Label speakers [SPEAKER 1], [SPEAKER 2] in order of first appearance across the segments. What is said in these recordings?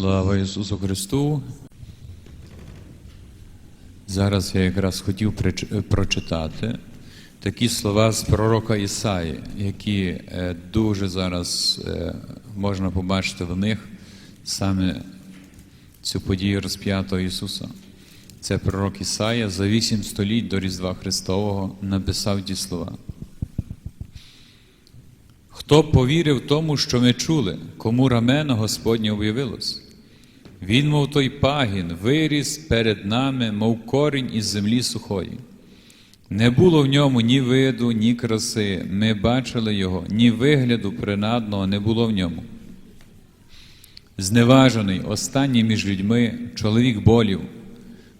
[SPEAKER 1] Слава Ісусу Христу. Зараз я якраз хотів прочитати такі слова з пророка Ісаї, які е, дуже зараз е, можна побачити в них саме цю подію розп'ятого Ісуса. Це пророк Ісая за вісім століть до Різдва Христового написав ті слова. Хто повірив тому, що ми чули, кому рамено Господнє об'явилось? Він, мов той пагін, виріс перед нами, мов корінь із землі сухої. Не було в ньому ні виду, ні краси. Ми бачили його, ні вигляду принадного не було в ньому. Зневажений, останній між людьми, чоловік болів,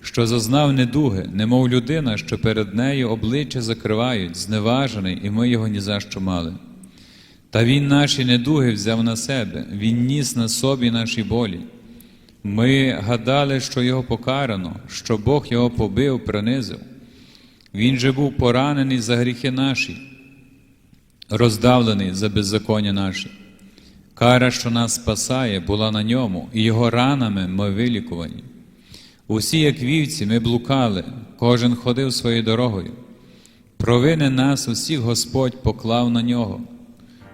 [SPEAKER 1] що зазнав недуги, немов людина, що перед нею обличчя закривають, зневажений, і ми його ні за що мали. Та він наші недуги взяв на себе, він ніс на собі наші болі. Ми гадали, що його покарано, що Бог його побив, принизив. Він же був поранений за гріхи наші, роздавлений за беззаконня наші. Кара, що нас спасає, була на ньому, і його ранами ми вилікувані. Усі, як вівці, ми блукали, кожен ходив своєю дорогою. Провини нас усіх Господь поклав на нього.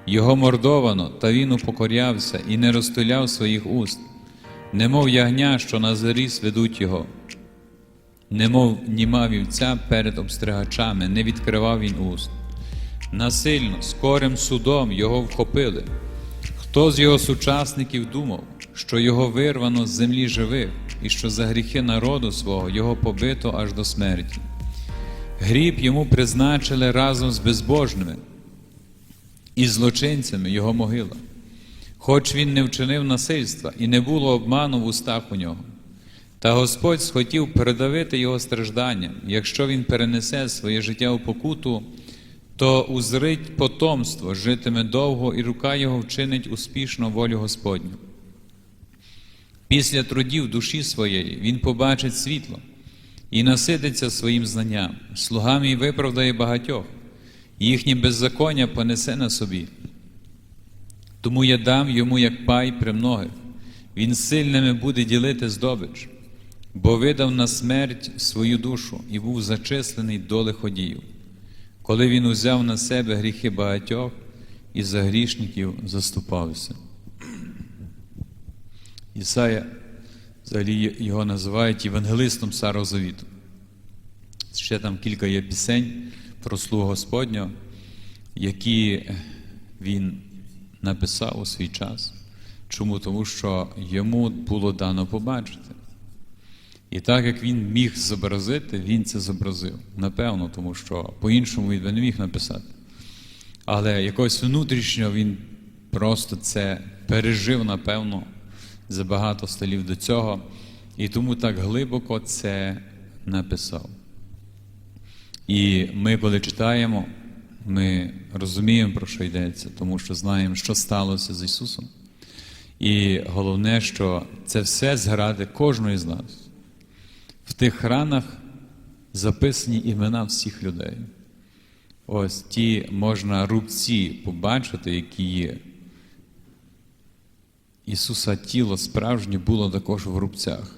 [SPEAKER 1] Його мордовано, та він упокорявся і не розтуляв своїх уст, немов ягня, що на заріс ведуть його, немов німа вівця перед обстригачами, не відкривав він уст. Насильно, скорим судом його вхопили. Хто з його сучасників думав, що його вирвано з землі живих, і що за гріхи народу свого його побито аж до смерті? Гріб йому призначили разом з безбожними і злочинцями його могила. Хоч він не вчинив насильства і не було обману в устах у нього. Та Господь схотів передавити його стражданням, якщо він перенесе своє життя у покуту, то узрить потомство, житиме довго, і рука його вчинить успішно волю Господню. Після трудів душі своєї він побачить світло і насититься своїм знанням, слугами й виправдає багатьох, їхнє беззаконня понесе на собі. Тому я дам йому як пай премногих, він сильними буде ділити здобич, бо видав на смерть свою душу і був зачислений до лиходіїв, коли він узяв на себе гріхи багатьох і за грішників заступався. Ісая, взагалі його називають євангелистом Старого Завіту. Ще там кілька є пісень про слугу Господнього, які він написав у свій час. Чому? Тому що йому було дано побачити. І так як він міг зобразити, він це зобразив. Напевно, тому що по-іншому він би не міг написати. Але якось внутрішньо він просто це пережив, напевно, за багато столів до цього, і тому так глибоко це написав. І ми, коли читаємо, ми розуміємо, про що йдеться, тому що знаємо, що сталося з Ісусом. І головне, що це все згради кожної з нас. В тих ранах записані імена всіх людей. Ось ті можна рубці побачити, які є. Ісуса тіло справжнє було також в рубцях.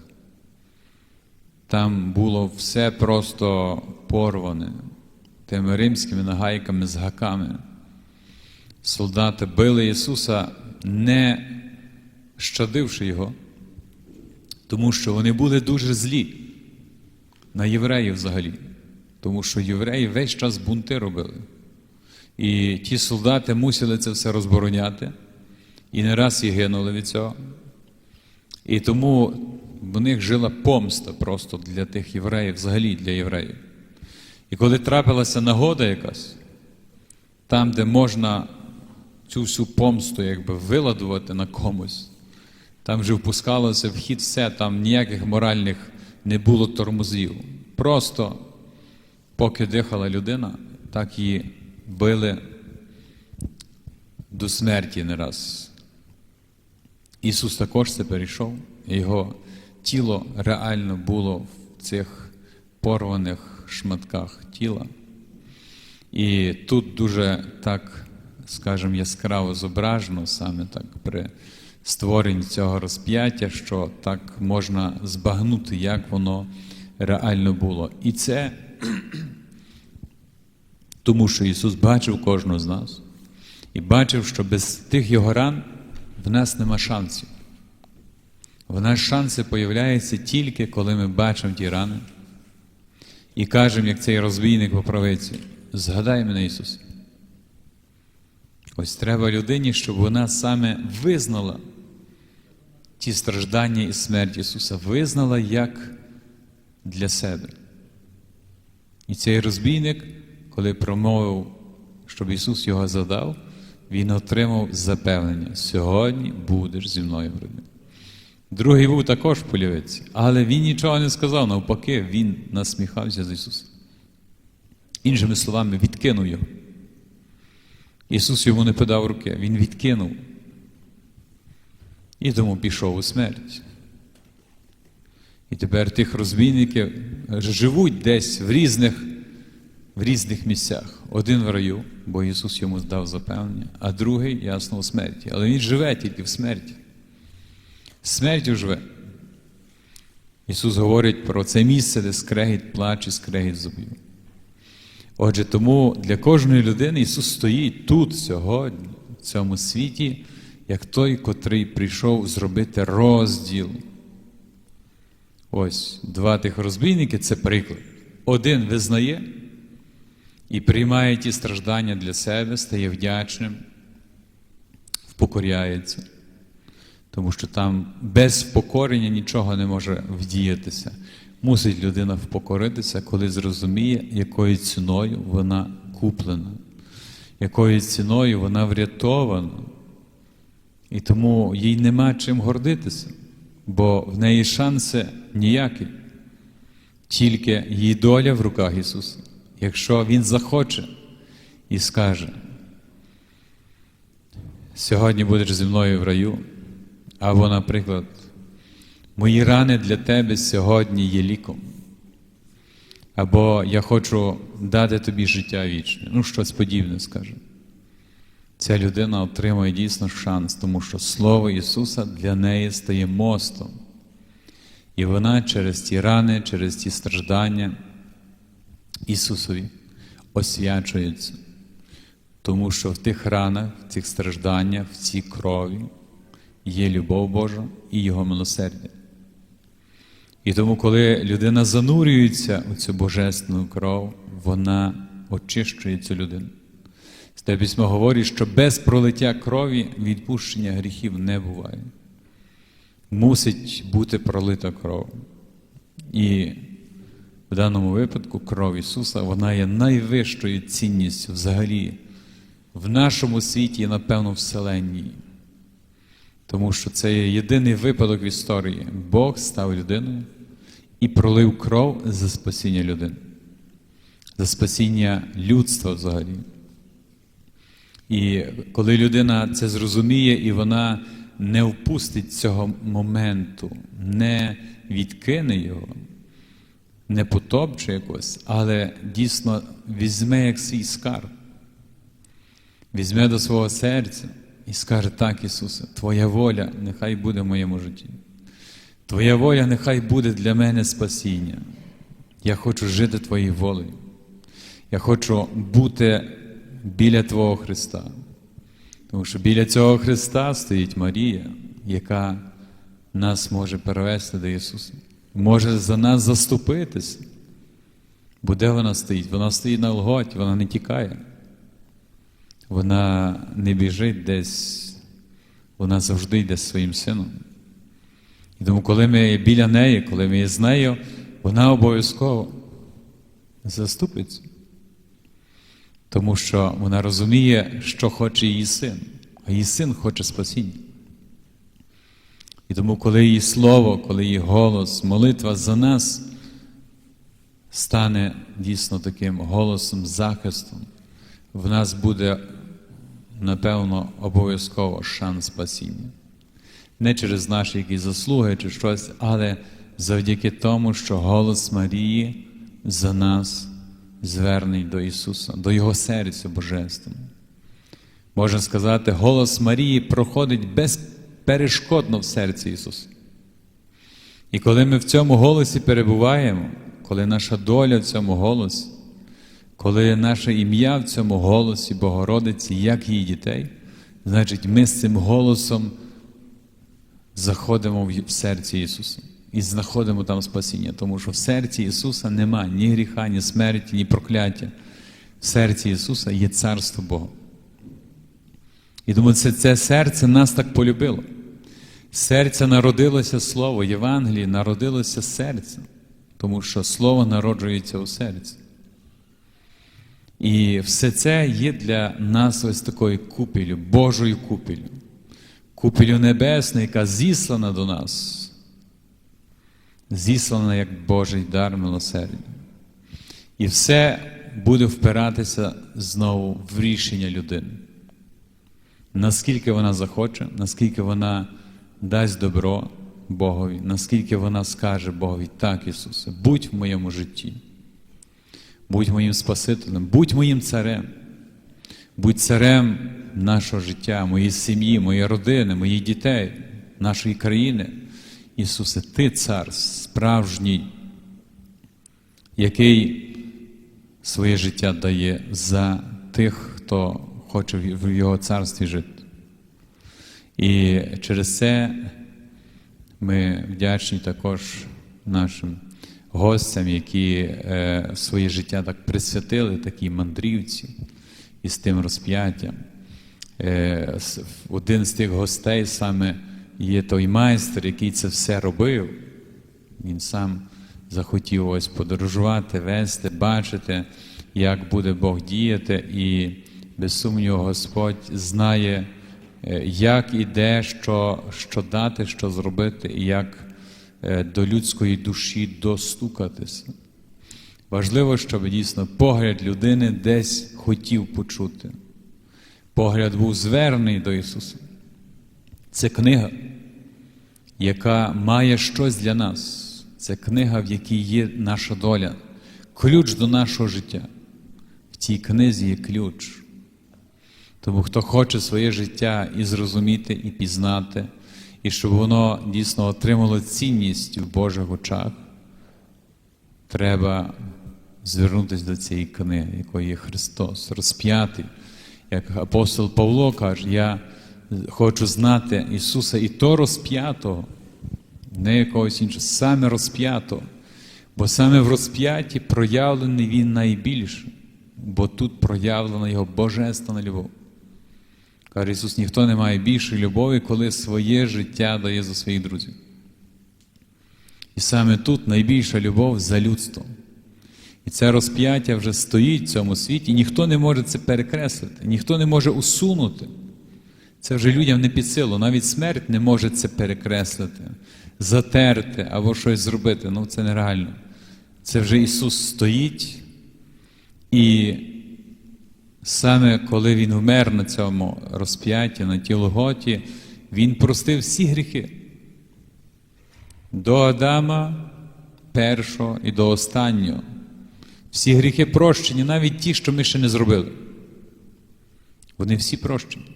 [SPEAKER 1] Там було все просто порване тими римськими нагайками з гаками. Солдати били Ісуса, не щадивши Його, тому що вони були дуже злі на євреїв взагалі, тому що євреї весь час бунти робили. І ті солдати мусили це все розбороняти, і не раз і гинули від цього. І тому в них жила помста просто для тих євреїв, взагалі для євреїв. І коли трапилася нагода якась, там, де можна цю всю помсту якби виладувати на комусь, там вже впускалося в хід все, там ніяких моральних не було тормозів. Просто поки дихала людина, так її били до смерті не раз. Ісус також це перейшов, його тіло реально було в цих порваних шматках тіла. І тут дуже так, скажімо, яскраво зображено, саме так створень цього розп'яття, що так можна збагнути, як воно реально було. І це тому, що Ісус бачив кожного з нас і бачив, що без тих його ран в нас нема шансів. В нас шанси появляються тільки, коли ми бачимо ті рани і кажемо, як цей розбійник по правиці, згадай мене, Ісус. Ось треба людині, щоб вона саме визнала ті страждання і смерть Ісуса, визнала як для себе. І цей розбійник, коли промовив, щоб Ісус його задав, він отримав запевнення: сьогодні будеш зі мною в раю. Другий був також полівець, але він нічого не сказав, навпаки, він насміхався з Ісуса. Іншими словами, відкинув його. Ісус йому не подав руки, Він відкинув. І тому пішов у смерть. І тепер тих розбійників живуть десь в різних, в різних місцях. Один в раю, бо Ісус йому здав запевнення, а другий, ясно, у смерті. Але Він живе тільки в смерті. Смертю живе. Ісус говорить про це місце, де скрегіт плач і скрегіт зубів. Отже, тому для кожної людини Ісус стоїть тут, сьогодні, в цьому світі, як той, котрий прийшов зробити розділ. Ось два тих розбійники це приклад. Один визнає і приймає ті страждання для себе, стає вдячним, впокоряється, тому що там без впокорення нічого не може вдіятися. Мусить людина впокоритися, коли зрозуміє, якою ціною вона куплена, якою ціною вона врятована. І тому їй нема чим гордитися, бо в неї шанси ніякі, тільки її доля в руках Ісуса. Якщо Він захоче і скаже, сьогодні будеш зі мною в раю, або, наприклад, Мої рани для тебе сьогодні є ліком. Або я хочу дати тобі життя вічне. Ну, щось подібне скаже. Ця людина отримує дійсно шанс, тому що Слово Ісуса для неї стає мостом. І вона через ті рани, через ті страждання Ісусові освячується. Тому що в тих ранах, в цих стражданнях, в цій крові є любов Божа і Його милосердя. І тому, коли людина занурюється у цю божественну кров, вона очищує цю людину. Те письмо говорить, що без пролиття крові відпущення гріхів не буває. Мусить бути пролита кров. І в даному випадку кров Ісуса вона є найвищою цінністю взагалі в нашому світі і, напевно, вселенній. Тому що це є єдиний випадок в історії. Бог став людиною і пролив кров за спасіння людини, за спасіння людства взагалі. І коли людина це зрозуміє, і вона не впустить цього моменту, не відкине його, не потопче якось, але дійсно візьме як свій скарб, візьме до свого серця і скаже: так, Ісусе, Твоя воля нехай буде в моєму житті. Твоя воля нехай буде для мене спасіння. Я хочу жити Твоєю волею. Я хочу бути біля Твого Христа. Тому що біля цього Христа стоїть Марія, яка нас може перевести до Ісуса, може за нас заступитися. Бо де вона стоїть? Вона стоїть на Лготі, вона не тікає. Вона не біжить десь, вона завжди йде зі своїм сином. І тому, коли ми біля неї, коли ми є з нею, вона обов'язково заступиться. Тому що вона розуміє, що хоче її син, а її син хоче спасіння. І тому, коли її слово, коли її голос, молитва за нас стане дійсно таким голосом, захистом, в нас буде, напевно, обов'язково шанс спасіння. Не через наші якісь заслуги чи щось, але завдяки тому, що голос Марії за нас звернений до Ісуса, до Його серця Божественного. Можна сказати, голос Марії проходить без перешкодно в серці Ісуса. І коли ми в цьому голосі перебуваємо, коли наша доля в цьому голосі, коли наше ім'я в цьому голосі Богородиці, як її дітей, значить ми з цим голосом заходимо в серці Ісуса і знаходимо там спасіння, тому що в серці Ісуса нема ні гріха, ні смерті, ні прокляття. В серці Ісуса є царство Бога. І тому це, це серце нас так полюбило. З Серця народилося Слово, Євангелії народилося серце, тому що Слово народжується у серці. І все це є для нас ось такою купілю, Божою купілю, купілю небесною, яка зіслана до нас, зіслана як Божий дар милосердя. І все буде впиратися знову в рішення людини. Наскільки вона захоче, наскільки вона дасть добро Богові, наскільки вона скаже Богові, так, Ісусе, будь в моєму житті, будь моїм Спасителем, будь моїм царем, будь царем нашого життя, моєї сім'ї, моєї родини, моїх дітей, нашої країни. Ісусе, Ти цар справжній, який своє життя дає за тих, хто хоче в Його царстві жити. І через це ми вдячні також нашим гостям, які е, своє життя так присвятили, такі мандрівці із тим розп'яттям. Е, один з тих гостей саме є той майстер, який це все робив. Він сам захотів ось подорожувати, вести, бачити, як буде Бог діяти, і без сумніву Господь знає, е, як і де, що, що дати, що зробити, і як до людської душі достукатися. Важливо, щоб дійсно погляд людини десь хотів почути. Погляд був звернений до Ісуса. Це книга, яка має щось для нас. Це книга, в якій є наша доля, ключ до нашого життя. В цій книзі є ключ. Тому хто хоче своє життя і зрозуміти, і пізнати, і щоб воно дійсно отримало цінність в Божих очах, треба звернутися до цієї книги, якою є Христос, розп'ятий. Як апостол Павло каже, я хочу знати Ісуса і то розп'ятого, не якогось іншого, саме розп'ятого. Бо саме в розп'ятті проявлений Він найбільше, бо тут проявлена Його божественна любов. Каже Ісус, ніхто не має більшої любові, коли своє життя дає за своїх друзів. І саме тут найбільша любов за людство. І це розп'яття вже стоїть в цьому світі, і ніхто не може це перекреслити, ніхто не може усунути. Це вже людям не під силу, навіть смерть не може це перекреслити, затерти або щось зробити. Ну це нереально. Це вже Ісус стоїть, і саме коли Він вмер на цьому розп'ятті, на ті Логоті, Він простив всі гріхи. До Адама першого і до останнього. Всі гріхи прощені, навіть ті, що ми ще не зробили. Вони всі прощені.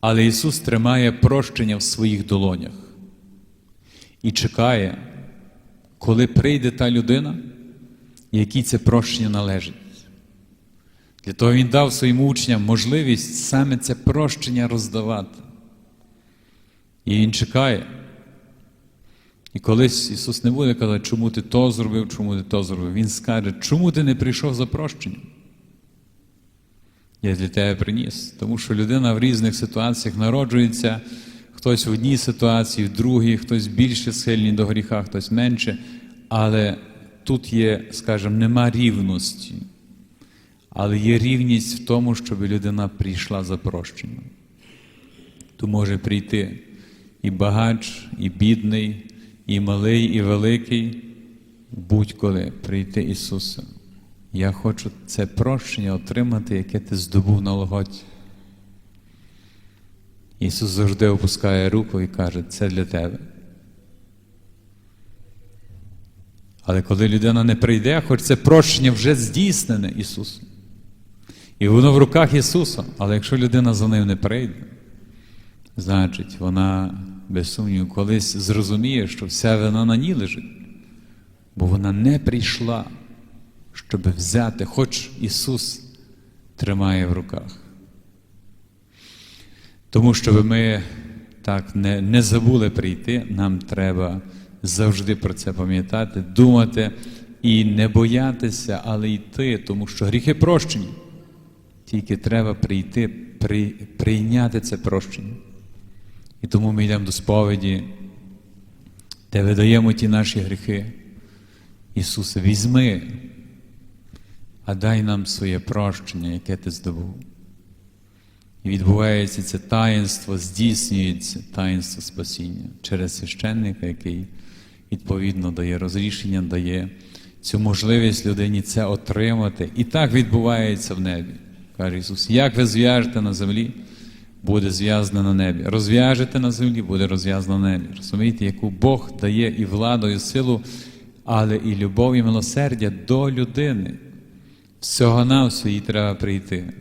[SPEAKER 1] Але Ісус тримає прощення в своїх долонях і чекає, коли прийде та людина, якій це прощення належить. Для того Він дав своїм учням можливість саме це прощення роздавати. І Він чекає. І колись Ісус не буде казати, чому ти то зробив, чому ти то зробив. Він скаже, чому ти не прийшов за прощенням? Я для тебе приніс. Тому що людина в різних ситуаціях народжується, хтось в одній ситуації, в другій, хтось більше схильний до гріха, хтось менше. Але тут є, скажімо, нема рівності. Але є рівність в тому, щоб людина прийшла за прощенням. То може прийти і багач, і бідний, і малий, і великий, будь-коли прийти Ісуса. Я хочу це прощення отримати, яке ти здобув на Логоді. Ісус завжди опускає руку і каже, це для тебе. Але коли людина не прийде, хоч це прощення вже здійснене Ісусом. І воно в руках Ісуса. Але якщо людина за ним не прийде, значить, вона, без сумніву, колись зрозуміє, що вся вина на ній лежить, бо вона не прийшла, щоб взяти, хоч Ісус тримає в руках. Тому, щоб ми так не, не забули прийти, нам треба завжди про це пам'ятати, думати і не боятися, але йти, тому що гріхи прощені. Тільки треба прийти, при, прийняти це прощення. І тому ми йдемо до сповіді, де видаємо ті наші гріхи. Ісусе, візьми, а дай нам своє прощення, яке ти здобув. І відбувається це таїнство, здійснюється таїнство спасіння через священника, який відповідно дає розрішення, дає цю можливість людині це отримати. І так відбувається в небі, каже Ісус. Як ви зв'яжете на землі, буде зв'язано на небі. Розв'яжете на землі, буде розв'язано на небі. Розумієте, яку Бог дає і владу, і силу, але і любов, і милосердя до людини. Всього на їй треба прийти.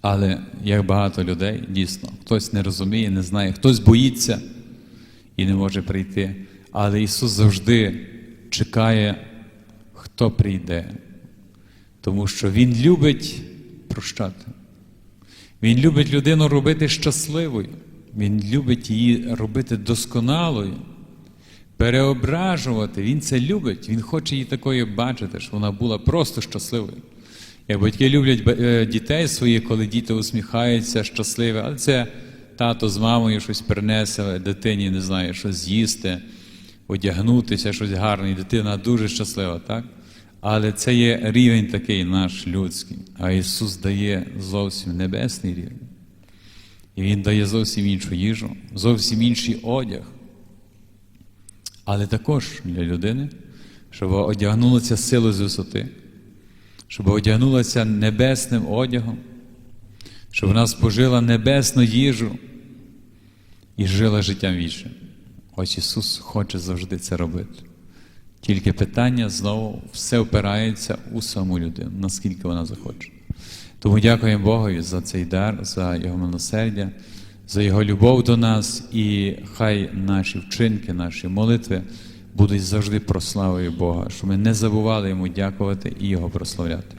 [SPEAKER 1] Але як багато людей, дійсно, хтось не розуміє, не знає, хтось боїться і не може прийти. Але Ісус завжди чекає, хто прийде, тому що Він любить прощати. Він любить людину робити щасливою, Він любить її робити досконалою, переображувати. Він це любить, Він хоче її такою бачити, щоб вона була просто щасливою. Як батьки люблять е, дітей своїх, коли діти усміхаються, щасливі, але це тато з мамою щось принесе дитині, не знаю, щось з'їсти, одягнутися, щось гарне, і дитина дуже щаслива, так? Але це є рівень такий наш людський. А Ісус дає зовсім небесний рівень. І Він дає зовсім іншу їжу, зовсім інший одяг. Але також для людини, щоб одягнулася силою з висоти щоб одягнулася небесним одягом, щоб вона спожила небесну їжу і жила життям вічним. Ось Ісус хоче завжди це робити. Тільки питання знову все опирається у саму людину, наскільки вона захоче. Тому дякуємо Богові за цей дар, за Його милосердя, за Його любов до нас, і хай наші вчинки, наші молитви будуть завжди прославою Бога, щоб ми не забували йому дякувати і Його прославляти.